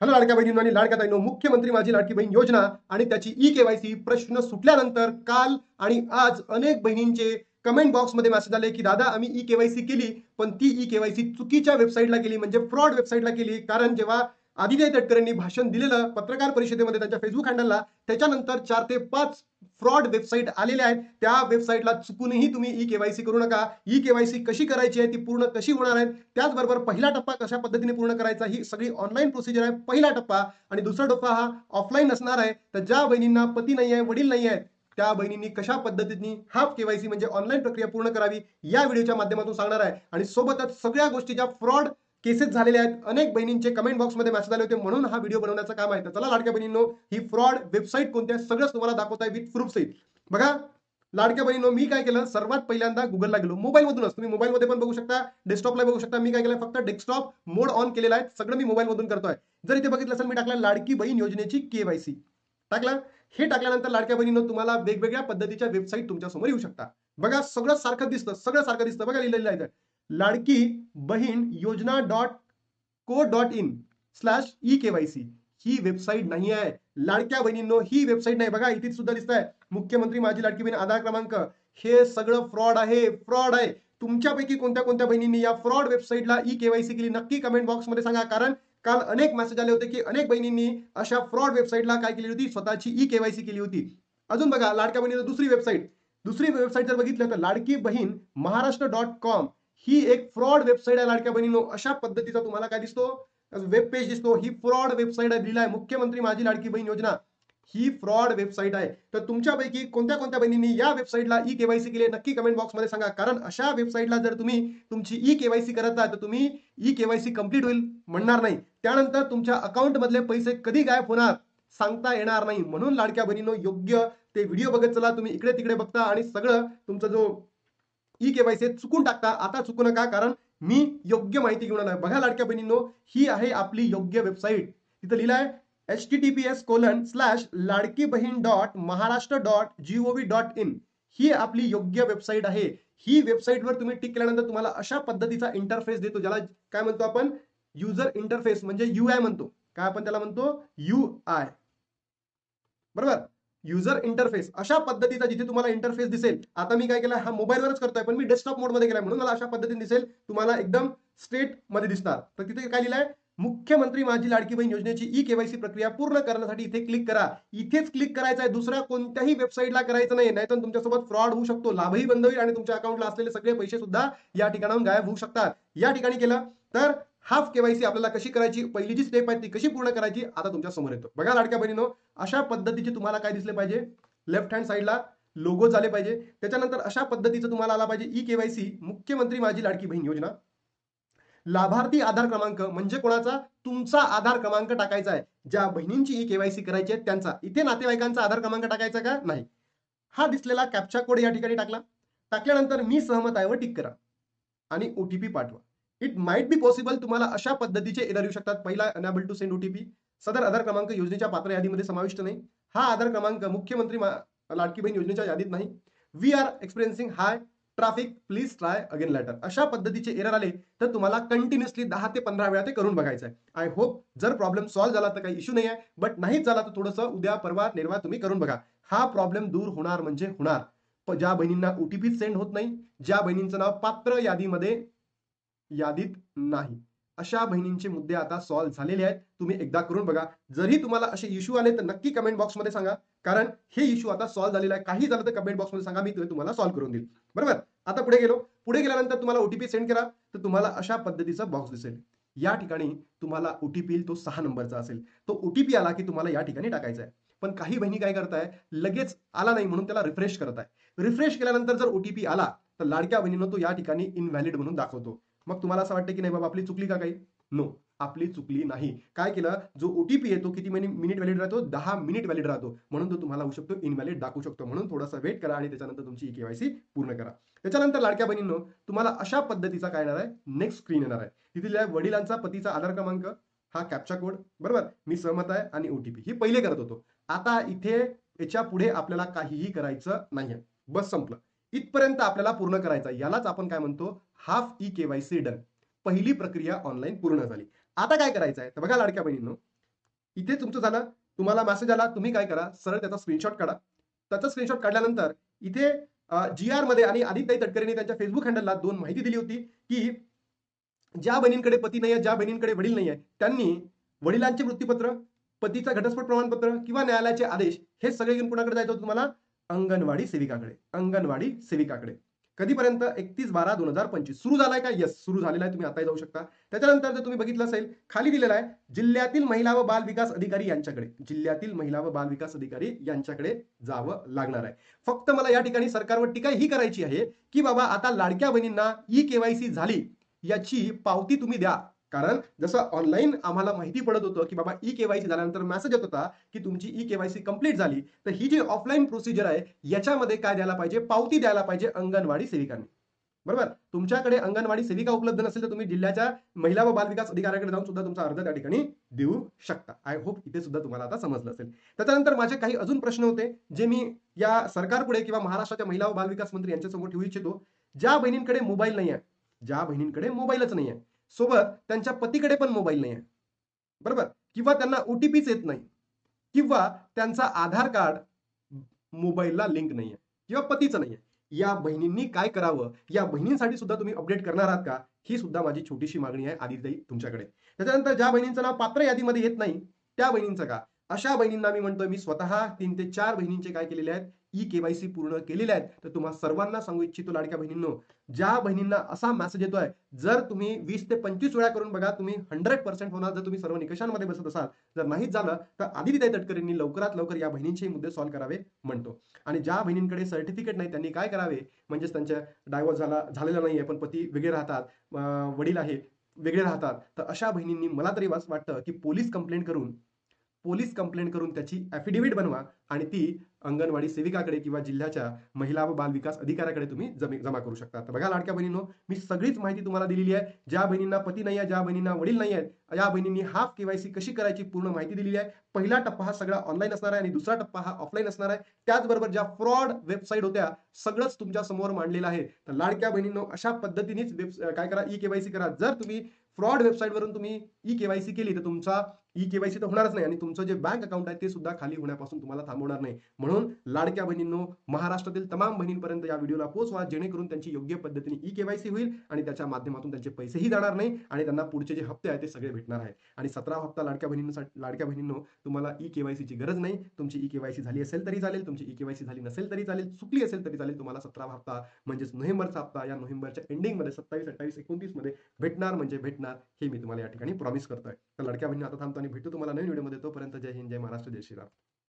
Hello लाडक्या बहिणींनो आणि लाडक्या ताईनो मुख्यमंत्री माझी लाडकी बहीण योजना आणि त्याची ई केवायसी प्रश्न सुटल्यानंतर काल आणि आज अनेक बहिणींचे कमेंट बॉक्समध्ये मेसेज आले की दादा आम्ही ई केवायसी केली पण ती ई केवायसी चुकीच्या वेबसाईटला केली म्हणजे फ्रॉड वेबसाईटला केली कारण जेव्हा आदित्य तटकरेंनी भाषण दिलेलं पत्रकार परिषदेमध्ये त्यांच्या फेसबुक हँडलला त्याच्यानंतर चार ते पाच फ्रॉड वेबसाईट आलेल्या आहेत. त्या वेबसाईटला चुकूनही तुम्ही ई केवायसी करू नका. ई केवायसी कशी करायची आहे ती पूर्ण कशी होणार आहे? त्याचबरोबर पहिला टप्पा कशा पद्धतीने पूर्ण करायचा ही सगळी ऑनलाईन प्रोसिजर आहे. पहिला टप्पा आणि दुसरा टप्पा हा ऑफलाईन असणार आहे. तर ज्या बहिणींना पती नाही आहे वडील नाही आहेत त्या बहिणींनी कशा पद्धतीने हाफ केवायसी म्हणजे ऑनलाईन प्रक्रिया पूर्ण करावी या व्हिडिओच्या माध्यमातून सांगणार आहे. आणि सोबतच सगळ्या गोष्टी ज्या फ्रॉड केसेस झालेले आहेत. अनेक बहिणींचे कमेंट बॉक्समध्ये मेसेज आले होते. म्हणून हा व्हिडिओ बनवण्याचं काम आहे. तर चला लाडक्या बहिणींनो ही फ्रॉड वेबसाईट कोणत्या सगळंच तुम्हाला दाखवत आहे विथ प्रूफ सहित. बघा लाडक्या बहिणीनो मी काय केलं? सर्वात पहिल्यांदा गुगलला गेलो. मोबाईल मधूनच तुम्ही मोबाईल मध्ये पण बघू शकता डेस्कटॉपला बघू शकता. मी काय केलं फक्त डेस्कटॉप मोड ऑन केलेला आहे. सगळं मी मोबाईल मधून करतोय. जर इथे बघितलं असेल मी टाकलं लाडकी बहीण योजनेची केवायसी टाकलं? हे टाकल्यानंतर लाडक्या बहिणीनं तुम्हाला वेगवेगळ्या पद्धतीच्या वेबसाईट तुमच्यासमोर येऊ शकता बघा सगळं सारखं दिसतं. सगळं सारखं दिसतं. बघा लिहिलेलं आहे लाडकी Bahin Yojana dot co dot in slash e KYC he website नाही आहे. लाडक्या बहिणींनो ही वेबसाईट नाही. बघा इथे सुद्धा दिसत आहे मुख्यमंत्री माझी लाडकी बहीण आधार क्रमांक. हे सगळं फ्रॉड आहे. फ्रॉड आहे. तुमच्यापैकी कोणत्या कोणत्या बहिणींनी या फ्रॉड वेबसाईटला ई केवायसी केली? नक्की कमेंट बॉक्समध्ये सांगा. कारण काल अनेक मेसेज आले होते की अनेक बहिणींनी अशा फ्रॉड वेबसाईटला काय केली होती? स्वतःची ई केवायसी केली होती. अजून बघा लाडक्या बहिणीनं दुसरी वेबसाईट. दुसरी वेबसाईट जर बघितलं तर लाडकी बहीण महाराष्ट्र डॉट कॉम. ही एक फ्रॉड वेबसाईट आहे लाडक्या बहिणीनो. अशा पद्धतीचा तुम्हाला काय दिसतो? वेब पेज दिसतो. ही फ्रॉड वेबसाईट आहे लिहिलाय मुख्यमंत्री माझी लाडकी बहीण योजना. ही फ्रॉड वेबसाईट आहे. तर तुमच्यापैकी कोणत्या कोणत्या बहिणींनी या वेबसाईटला ई केवायसी केली नक्की कमेंट बॉक्समध्ये सांगा. कारण अशा वेबसाईटला जर तुम्ही तुमची ई केवायसी करत आहात तर तुम्ही ई केवायसी कंप्लीट होईल म्हणणार नाही. त्यानंतर तुमच्या अकाउंटमधले पैसे कधी गायब होणार सांगता येणार नाही. म्हणून लाडक्या बहिणीनो योग्य ते व्हिडिओ बघत चला. तुम्ही इकडे तिकडे बघता आणि सगळं तुमचा जो ई केवायसी चुकून टाकता आता चुकू नका कारण मी योग्य माहिती घेऊन आलो बघा लाडक्या बहिणींनो ही आहे आपली योग्य वेबसाईट तिथं लिहिलंय H T T P S colon slash Ladki Bahin dot Maharashtra dot G O V dot in ही आपली योग्य वेबसाईट आहे. ही वेबसाईटवर तुम्ही टिक केल्यानंतर तुम्हाला अशा पद्धतीचा इंटरफेस देतो ज्याला काय म्हणतो आपण? युजर इंटरफेस म्हणजे यू आय म्हणतो. काय आपण त्याला म्हणतो? यू आय बरोबर? युजर इंटरफेस अशा पद्धतीचा जिथे तुम्हाला इंटरफेस दिसेल आता मी काय केला हा मोबाईलवरच करतोय पण मी डेस्कटॉप मोडमध्ये केलाय म्हणून मला अशा पद्धतीने दिसेल तुम्हाला एकदम स्ट्रेटमध्ये दिसणार. तर तिथे काय लिहिलंय? मुख्यमंत्री माझी लाडकी बहीण योजनेची ई केवायसी प्रक्रिया पूर्ण करण्यासाठी इथे क्लिक करा. इथेच क्लिक करायचं आहे दुसऱ्या कोणत्याही वेबसाईटला करायचं नाही नाहीतर तुमच्यासोबत फ्रॉड होऊ शकतो लाभही बंद होईल आणि तुमच्या अकाउंटला असलेले सगळे पैसे सुद्धा या ठिकाणाहून गायब होऊ शकतात. या ठिकाणी केलं तर हाफ केवायसी आपल्याला कशी करायची? पहिली जी स्टेप आहे ती कशी पूर्ण करायची? आता तुमच्यासमोर येतो. बघा लाडक्या बहिणीनो अशा पद्धतीचे तुम्हाला काय दिसले पाहिजे? लेफ्ट हँड साईडला लोगो झाले पाहिजे. त्याच्यानंतर अशा पद्धतीचं तुम्हाला आला पाहिजे ई केवायसी मुख्यमंत्री माझी लाडकी बहीण योजना. लाभार्थी आधार क्रमांक म्हणजे कोणाचा? तुमचा आधार क्रमांक टाकायचा आहे. ज्या बहिणींची ई केवायसी करायची आहे त्यांचा. इथे नातेवाईकांचा आधार क्रमांक टाकायचा का? नाही. हा दिसलेला कॅप्चा कोड या ठिकाणी टाकला. टाकल्यानंतर मी सहमत आहे व टिक करा. आणि ओटीपी पाठवा. इट माइट बी पॉसिबल तुम्हाला अशा पद्धतीचे एरर येऊ शकतात. पहिला अनॅबल टू सेंड ओटीपी सदर आधार क्रमांक योजनेच्या पात्र यादीमध्ये समाविष्ट नाही. हा आधार क्रमांक मुख्यमंत्री लाडकी बहीण योजनेच्या यादीत नाही. We are experiencing high traffic please try again later अशा पद्धतीचे एरर आले तर तुम्हाला कंटिन्युअसली दहा ते पंधरा वेळा ते करून बघायचं आहे. आय होप जर प्रॉब्लेम सॉल्व्ह झाला तर काही इश्यू नाही आहे. बट नाहीच झाला तर थोडंसं उद्या परवा निर्वा तुम्ही करून बघा. हा प्रॉब्लेम दूर होणार म्हणजे होणार. ज्या बहिणींना ओटीपी सेंड होत नाही ज्या बहिणींचं नाव पात्र यादीमध्ये यादीत नाही. अशा बहिणींचे मुद्दे आता सॉल्व्ह झालेले आहेत. तुम्ही एकदा करून बघा. जरी तुम्हाला असे इश्यू आले तर नक्की कमेंट बॉक्समध्ये सांगा. कारण हे इश्यू आता सॉल्व्ह झालेला आहे. काही झालं तर कमेंट बॉक्समध्ये सांगा. मी तुम्हाला सॉल्व्ह करून देईल. बरोबर? आता पुढे गेलो. पुढे गेल्यानंतर तुम्हाला ओटीपी सेंड करा. तर तुम्हाला अशा पद्धतीचा बॉक्स दिसेल. या ठिकाणी तुम्हाला ओटीपी येईल. तो सहा नंबरचा असेल. तो ओटीपी आला की तुम्हाला या ठिकाणी टाकायचा आहे. पण काही बहिणी काय करताय? लगेच आला नाही म्हणून त्याला रिफ्रेश करत आहे रिफ्रेश केल्यानंतर जर ओटीपी आला तर लाडक्या बहिणीनं तो या ठिकाणी इनव्हॅलिड म्हणून दाखवतो. मग तुम्हाला असं वाटतं की नाही बाबा आपली चुकली का काही? नो आपली चुकली नाही. काय केलं? जो ओटीपी येतो किती मिनिट व्हॅलिड राहतो? दहा मिनिट व्हॅलिड राहतो. म्हणून तो तुम्हाला होऊ शकतो इनव्हॅलिड दाखवू शकतो. म्हणून थोडासा वेट करा आणि त्याच्यानंतर तुमची ई केवायसी पूर्ण करा. त्याच्यानंतर लाडक्या बहिणींनो तुम्हाला अशा पद्धतीचा काय येणार आहे? नेक्स्ट स्क्रीन येणार आहे. तिथे वडिलांचा पतीचा आधार क्रमांक हा कॅप्चा कोड बरोबर? मी सहमत आहे आणि ओटीपी ही पहिले करत होतो. आता इथे याच्यापुढे आपल्याला काहीही करायचं नाहीये. बस संपलं. इथपर्यंत आपल्याला पूर्ण करायचं यालाच आपण काय म्हणतो? Half e KYC done. पहिली प्रक्रिया ऑनलाईन पूर्ण झाली. आता काय करायचं आहे तर बघा लाडक्या बहिणींनो इथे तुमचं झालं तुम्हाला मेसेज आला तुम्ही काय करा? सरळ त्याचा स्क्रीनशॉट काढा. त्याचा स्क्रीनशॉट काढल्यानंतर इथे जी आरमध्ये आणि आदित्य तटकरेंनी त्यांच्या फेसबुक हँडलला दोन माहिती दिली होती की ज्या बहिणींकडे पती नाही आहे ज्या बहिणींकडे वडील नाही आहे त्यांनी वडिलांचे मृत्यूपत्र पतीचा घटस्फोट प्रमाणपत्र किंवा न्यायालयाचे आदेश हे सगळे घेऊन कुणाकडे जायचं होतं तुम्हाला? अंगणवाडी सेविकाकडे. अंगणवाडी सेविकाकडे. कधीपर्यंत? एकतीस बारा दोन हजार पंचवीस. सुरू झालाय का? येस सुरू झालेला आहे. तुम्ही आताही जाऊ शकता. त्याच्यानंतर जर तुम्ही बघितलं असेल खाली दिलेला आहे जिल्ह्यातील महिला व बाल विकास अधिकारी यांच्याकडे. जिल्ह्यातील महिला व बाल विकास अधिकारी यांच्याकडे जावं लागणार आहे. फक्त मला या ठिकाणी सरकारवर टीका ही करायची आहे की बाबा आता लाडक्या बहिणींना ई केवायसी झाली याची पावती तुम्ही द्या. कारण जसं ऑनलाईन आम्हाला माहिती पडत होतं की बाबा ई केवायसी झाल्यानंतर मेसेज येत होता की तुमची ई केवायसी कंप्लीट झाली तर ही जी ऑफलाईन प्रोसिजर आहे याच्यामध्ये काय द्यायला पाहिजे? पावती द्यायला पाहिजे अंगणवाडी सेविकांनी. बरोबर? तुमच्याकडे अंगणवाडी सेविका उपलब्ध नसेल तर तुम्ही जिल्ह्याच्या महिला व बाल विकास अधिकाऱ्याकडे जाऊन सुद्धा तुमचा अर्ज त्या ठिकाणी देऊ शकता. आय होप इथे सुद्धा तुम्हाला आता समजलं असेल. त्याच्यानंतर माझे काही अजून प्रश्न होते जे मी या सरकारपुढे किंवा महाराष्ट्राच्या महिला व बाल विकास मंत्री यांच्यासमोर ठेवू इच्छितो. ज्या बहिणींकडे मोबाईल नाही आहे ज्या बहिणींकडे मोबाईलच नाही आहे सोबत त्यांच्या पतीकडे पण मोबाईल नाही आहे बरोबर? किंवा त्यांना ओटीपीच येत नाही. किंवा त्यांचा आधार कार्ड मोबाईलला लिंक नाहीये. किंवा पतीचं नाहीये. या बहिणींनी काय करावं? या बहिणींसाठी सुद्धा तुम्ही अपडेट करणार आहात का? ही सुद्धा माझी छोटीशी मागणी आहे आदिताई तुमच्याकडे. त्याच्यानंतर ज्या बहिणींचं नाव पात्र यादीमध्ये येत नाही त्या बहिणींचं का? अशा बहिणींना मी म्हणतोय मी स्वतः तीन ते चार बहिणींचे काय केलेले आहेत? ई केवायसी पूर्ण केलेल्या आहेत. तर तुम्हाला सर्वांना सांगू इच्छितो लाडक्या बहिणींनो ज्या बहिणींना असा मेसेज येतोय जर तुम्ही वीस ते पंचवीस वेळा करून बघा तुम्ही हंड्रेड पर्सेंट होणार जर तुम्ही सर्व निकषांमध्ये बसत असाल. जर नाहीच झालं तर आदित्य तटकरेंनी लवकरात लवकर या बहिणींचे मुद्दे सॉल्व्ह करावे म्हणतो. आणि ज्या बहिणींकडे सर्टिफिकेट नाही त्यांनी काय करावे? म्हणजेच त्यांच्या डायव्हर्स झाला झालेला नाहीये पण पती वेगळे राहतात वडील आहे वेगळे राहतात. तर अशा बहिणींनी मला तरी वास वाटतं की पोलीस कंप्लेंट करून पोलीस कंप्लेंट करून त्याची ॲफिडेव्हिट बनवा आणि ती अंगणवाडी सेविकाकडे किंवा जिल्ह्याच्या महिला व बाल विकास अधिकाऱ्याकडे तुम्ही जमी जमा करू शकता. तर बघा लाडक्या बहिणींनो मी सगळीच माहिती तुम्हाला दिलेली आहे. ज्या बहिणींना पती नाही आहे ज्या बहिणींना वडील नाही आहेत या बहिणींनी हाफ केवायसी कशी करायची पूर्ण माहिती दिलेली आहे. पहिला टप्पा हा सगळा ऑनलाईन असणार आहे आणि दुसरा टप्पा हा ऑफलाईन असणार आहे. त्याचबरोबर ज्या फ्रॉड वेबसाईट होत्या सगळंच तुमच्यासमोर मांडलेलं आहे. तर लाडक्या बहिणींनो अशा पद्धतीनेच वेब काय करा ई केवायसी करा. जर तुम्ही फ्रॉड वेबसाईटवरून तुम्ही ई केवायसी केली तर तुमचा ई केवायसी तर होणारच नाही. आणि तुमचं जे बँक अकाउंट आहे ते सुद्धा खाली होण्यापासून तुम्हाला थांबवणार नाही. म्हणून लाडक्या बहिणींनो महाराष्ट्रातील तमाम बहिणींपर्यंत या व्हिडिओला पोहोचवा जेणेकरून त्यांची योग्य पद्धतीने ई केवायसी होईल आणि त्याच्या माध्यमातून त्यांचे पैसेही जाणार नाही आणि त्यांना पुढचे जे हप्ते आहेत ते सगळे भेटणार आहेत. आणि सतरा हप्ता लाडक्या बहिणींसाठी लाडक्या बहिणींनो तुम्हाला ई केवायसीची गरज नाही. तुमची ई केवायसी झाली असेल तरी चालेल तुमची ई केवायसी झाली नसेल तरी चालेल चुकली असेल तरी चालेल तुम्हाला सतरा हप्ता म्हणजेच नोव्हेंबरचा हप्ता या नोव्हेंबरच्या एंडिंगमध्ये सत्तावीस अठ्ठावीस एकोणतीसमध्ये भेटणार म्हणजे भेटणार हे मी तुम्हाला या ठिकाणी प्रॉमिस करतोय. तर लडक्या बहिणी आता थांबतो आणि भेटू तुम्हाला नवीन व्हिडिओमध्ये तोपर्यंत जय हिंद जय महाराष्ट्र जय श्रीराम.